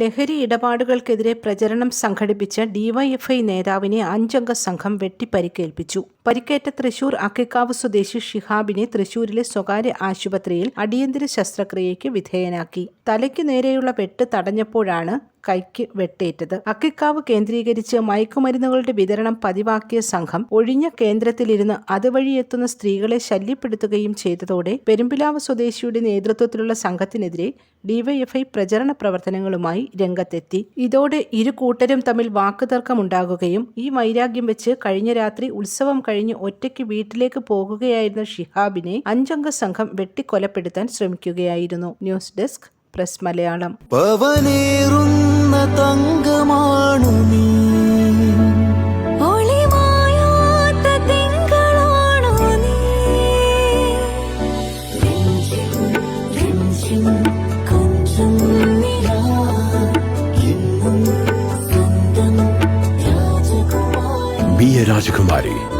ലഹരി ഇടപാടുകൾക്കെതിരെ പ്രചരണം സംഘടിപ്പിച്ച ഡിവൈഎഫ്ഐ നേതാവിനെ അഞ്ചംഗ സംഘം വെട്ടിപ്പരിക്കേൽപ്പിച്ചു. പരിക്കേറ്റ തൃശൂർ അക്കിക്കാവ് സ്വദേശി ഷിഹാബിനെ തൃശൂരിലെ സ്വകാര്യ ആശുപത്രിയിൽ അടിയന്തര ശസ്ത്രക്രിയയ്ക്ക് വിധേയനാക്കി. തലയ്ക്ക് നേരെയുള്ള വെട്ട് തടഞ്ഞപ്പോഴാണ് കൈക്ക് വെട്ടേറ്റത്. അക്കിക്കാവ് കേന്ദ്രീകരിച്ച് മയക്കുമരുന്നുകളുടെ വിതരണം പതിവാക്കിയ സംഘം ഒഴിഞ്ഞ കേന്ദ്രത്തിലിരുന്ന് അതുവഴി എത്തുന്ന സ്ത്രീകളെ ശല്യപ്പെടുത്തുകയും ചെയ്തതോടെ പെരുമ്പിലാവ് സ്വദേശിയുടെ നേതൃത്വത്തിലുള്ള സംഘത്തിനെതിരെ ഡിവൈഎഫ്ഐ പ്രചരണ പ്രവർത്തനങ്ങളുമായി രംഗത്തെത്തി. ഇതോടെ ഇരു കൂട്ടരും തമ്മിൽ വാക്കുതർക്കമുണ്ടാകുകയും ഈ വൈരാഗ്യം വെച്ച് കഴിഞ്ഞ രാത്രി ഉത്സവം കഴിഞ്ഞ് ഒറ്റയ്ക്ക് വീട്ടിലേക്ക് പോകുകയായിരുന്ന ഷിഹാബിനെ അഞ്ചംഗ സംഘം വെട്ടിക്കൊലപ്പെടുത്താൻ ശ്രമിക്കുകയായിരുന്നു. News desk press Malayalam. തങ്കമാണു നീ. രാജകുമാരി